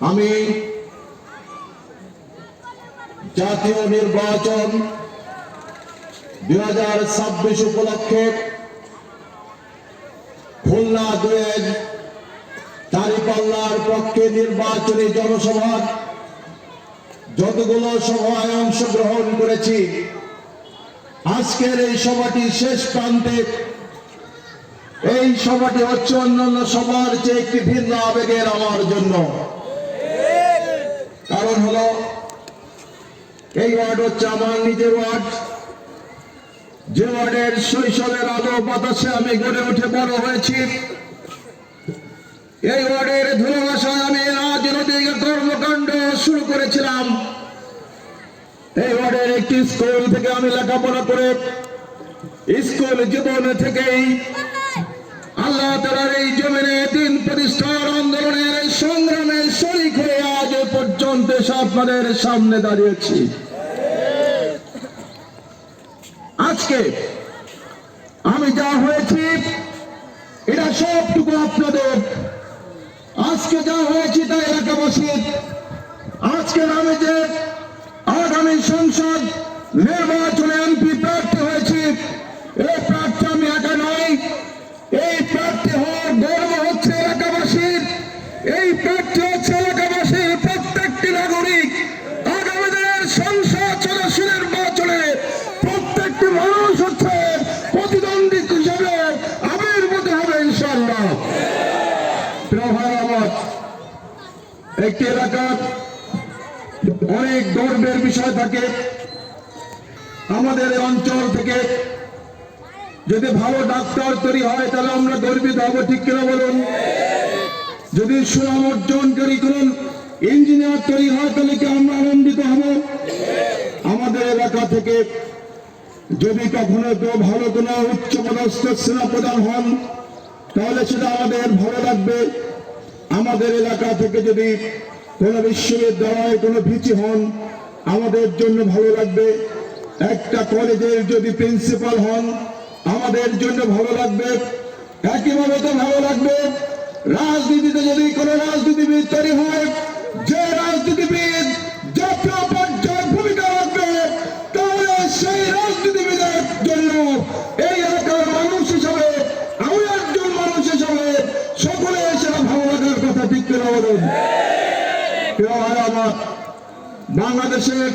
আমি জাতীয় নির্বাচন দুই হাজার ছাব্বিশ উপলক্ষে খুলনা দুয়ের চারিপাল্লার পক্ষে নির্বাচনী জনসভার যতগুলো সভায় অংশগ্রহণ করেছি, আজকের এই সভাটি শেষ প্রান্তে এই সভাটি হচ্ছে অন্যান্য সবার চেয়ে একটি ভিন্ন আবেগের আমার জন্য। কারণ হলো, এই ওয়ার্ড হচ্ছে আমার নিজের ওয়ার্ড। যে ওয়ার্ডের শৈশবের আলো বাতাসে আমি গড়ে উঠে বড় হয়েছি। এই ওয়ার্ডের ধুলোবাসায় আমি রাজনৈতিক কর্মকাণ্ড শুরু করেছিলাম। এই ওয়ার্ডের একটি স্কুল থেকে আমি লেখাপড়া করে স্কুল জীবন থেকেই আল্লাহ তালার এই জমিনে দিন প্রতিষ্ঠার আন্দোলনের সংগ্রামে শরিক হয়ে আজ পর্যন্ত আপনাদের সামনে দাঁড়িয়েছি। আজকে আমি যা হয়েছি, এটা সবটুকু আপনাদের। আজকে যা হয়েছি তা এলাকাবাসীর আজকের আমি যে আগামী সংসদ, নির্বাচনে এমপি প্রার্থী হয়েছি এই প্রার্থী আমি একা নই এই প্রার্থী হওয়ার গর্ব হচ্ছে এলাকাবাসীর এই প্রার্থী হচ্ছে এলাকাবাসীর প্রত্যেকটি নাগরিক আগামী দিনের সংসদ সদস্য নির্বাচনে প্রত্যেকটি মানুষ হচ্ছে প্রতিদ্বন্দ্বী হিসেবে আবির্ভূত হবে ইনশাল্লাহ প্রিয় ভাই আমার একটি এলাকার অনেক গর্বের বিষয় থাকে। আমাদের অঞ্চল থেকে যদি ভালো ডাক্তার তৈরি হয়, তাহলে আমরা গর্বিত হব, ঠিক কিনা বলুন? যদি সুনাম অর্জনকারী কোন ইঞ্জিনিয়ার তৈরি হয়, তাহলে কি আমরা আনন্দিত হব? আমাদের এলাকা থেকে যদি কখনো কেউ ভালো কোনো উচ্চ পদস্থ সেনা প্রধান হন, তাহলে সেটা আমাদের ভালো লাগবে। আমাদের এলাকা থেকে যদি কোন বিশ্ববিদ্যালয়ে, কোনো ভিচি হন, আমাদের জন্য ভালো লাগবে। একটা কলেজের যদি প্রিন্সিপাল হন, আমাদের জন্য ভালো লাগবে। একইভাবে তো ভালো লাগবে। রাজনীতিতে যদি কোনো রাজনীতিবিদ তৈরি হয়, যে রাজনীতিবিদ বাংলাদেশের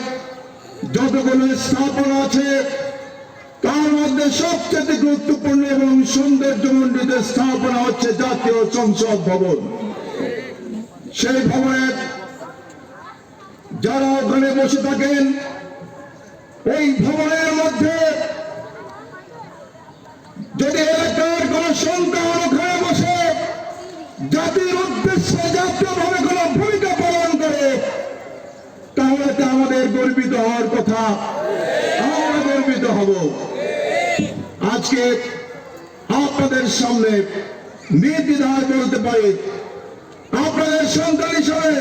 যতগুলো স্থাপনা আছে, তার মধ্যে সবচেয়ে গুরুত্বপূর্ণ এবং সৌন্দর্যমণ্ডিত স্থাপনা হচ্ছে জাতীয় সংসদ ভবন। সেই ভবনের যারা ওখানে বসে থাকেন এই ভবনের মধ্যে যদি এলাকার কোন সন্তান ওখানে বসে, জাতির উদ্দেশ্যে জাতীয়ভাবে কোন ভূমিকা পালন করে তাহলে তো আমাদের গর্বিত হওয়ার কথা। আমরা গর্বিত হব। আজকে আপনাদের সামনে নির্দ্বিধায় বলতে পারি। আপনাদের সন্তান হিসাবে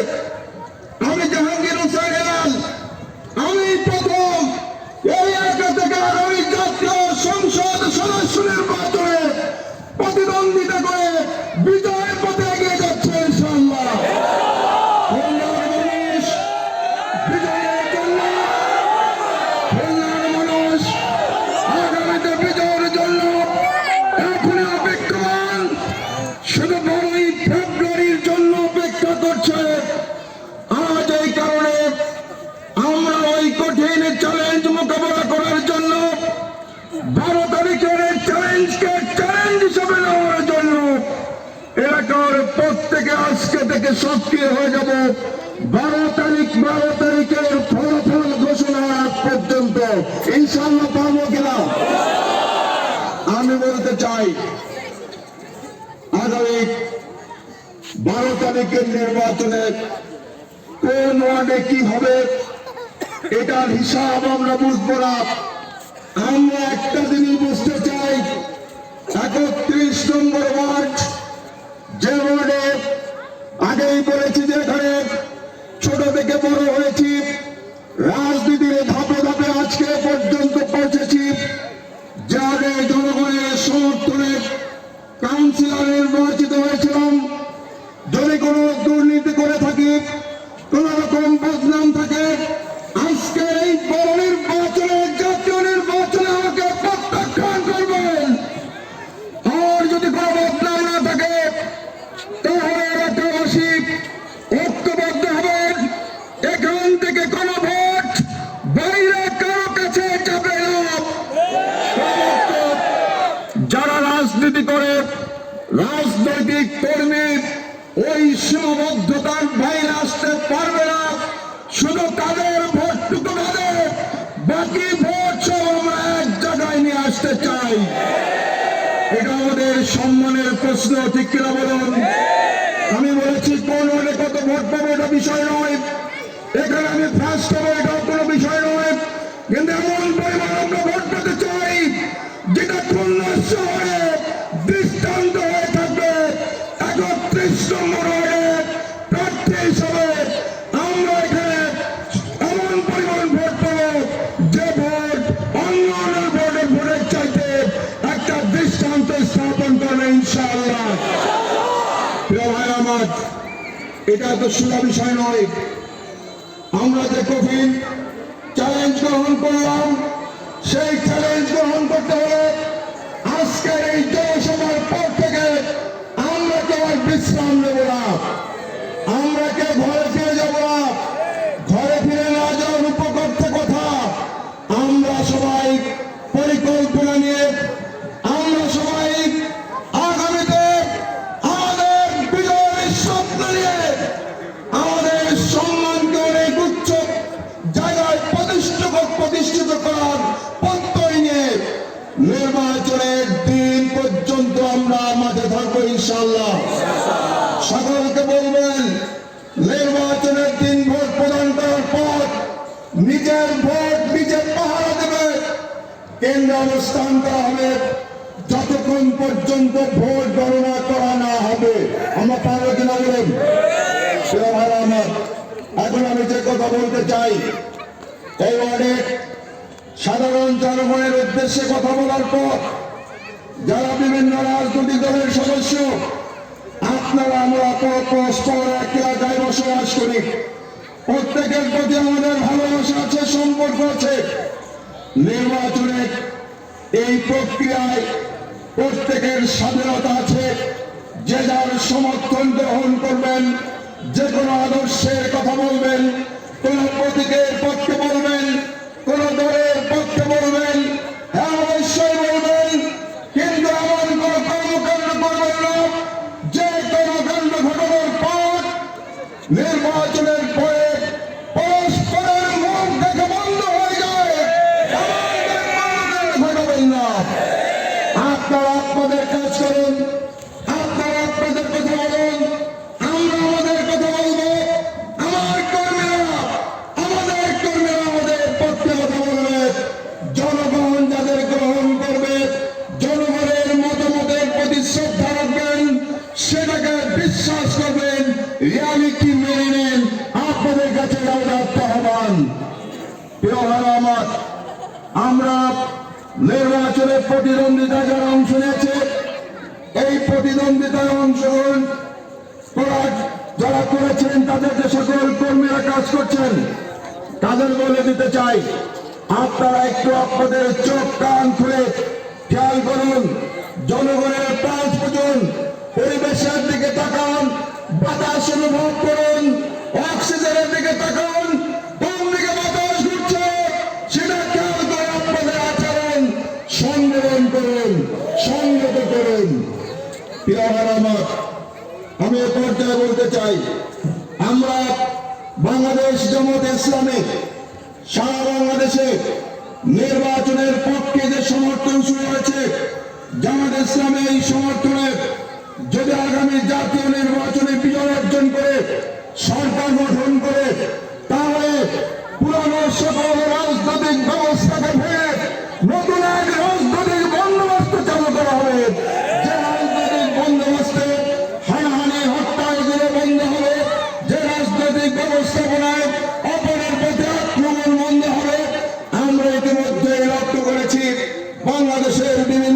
আমি জাহাঙ্গীর হোসেন এলাকার প্রত্যেকে আজকে থেকে সক্রিয় হয়ে যাব। বারো তারিখ, বারো তারিখের ফলাফল ঘোষণা পর্যন্ত। ইনশাল্লাহ পাবো কিনা? আমি বলতে চাই, আগামী বারো তারিখের নির্বাচনে কোন ওয়ার্ডে কি হবে, এটার হিসাব আমরা বুঝব না। আমরা একটা জিনিস বুঝতে চাই, একত্রিশ নম্বর ওয়ার্ড যে বোর্ডে আগেই বলেছি যে এখানে ছোট থেকে বড় ওই সীমাবদ্ধতার বাইরে আসতে পারবে না। শুধু তাদের ভোটটুকু বাদে বাকি ভোট সব আমরা এক জায়গায় নিয়ে আসতে চাই। এটা আমাদের সম্মানের প্রশ্ন, ঠিক কিনা বলুন? আমি বলেছি কোন কত ভোট পাবো এটা বিষয় নয়। আমার, এটা তো সোজা বিষয় নয়। আমরা যে কঠিন চ্যালেঞ্জ গ্রহণ করলাম, সেই চ্যালেঞ্জ গ্রহণ করতে হলে আজকের এই অবস্থান করা হবে যতক্ষণ পর্যন্ত ভোট গণনা করা না হবে, আমরা পারব কিনা বলুন। এখন আমি যে কথা বলতে চাই, এই ওয়ার্ডে সাধারণ জনগণের উদ্দেশ্যে কথা বলার পর যারা বিভিন্ন রাজনৈতিক দলের সদস্য, আপনারা আমরা পর- পরস্পর এক এলাকায় বসবাস করি প্রত্যেকের প্রতি আমাদের ভালোবাসা আছে, সম্পর্ক আছে। নির্বাচনের এই প্রক্রিয়ায় প্রত্যেকের স্বাধীনতা আছে। যে যার সমর্থন গ্রহণ করবেন, যে কোনো আদর্শের কথা বলবেন, কোন প্রতীকের পক্ষে বলবেন, কোন দলের প্রিয় আমার আমরা নির্বাচনে প্রতিদ্বন্দ্বিতা যারা অংশ নিয়েছে। এই প্রতিদ্বন্দ্বিতায় অংশগ্রহণ করার যারা করেছেন, তাদের যে সকল কর্মীরা কাজ করছেন, তাদের বলে দিতে চাই, আপনারা একটু আপনাদের চোখ, কান খুলে খেয়াল করুন, জনগণের প্রাণ বুঝুন, পরিবেশের দিকে তাকান, বাতাস অনুভব করুন, অক্সিজেনের দিকে তাকান করুন আমি এ পর্যায়ে বলতে চাই, আমরা বাংলাদেশ জামাত ইসলামে সারা বাংলাদেশে নির্বাচনের পক্ষে যে সমর্থন শুরু হয়েছে, জামাত ইসলামে এই সমর্থনে যদি আগামী জাতীয় নির্বাচনে বিজয় অর্জন করে বাংলাদেশের বিভিন্ন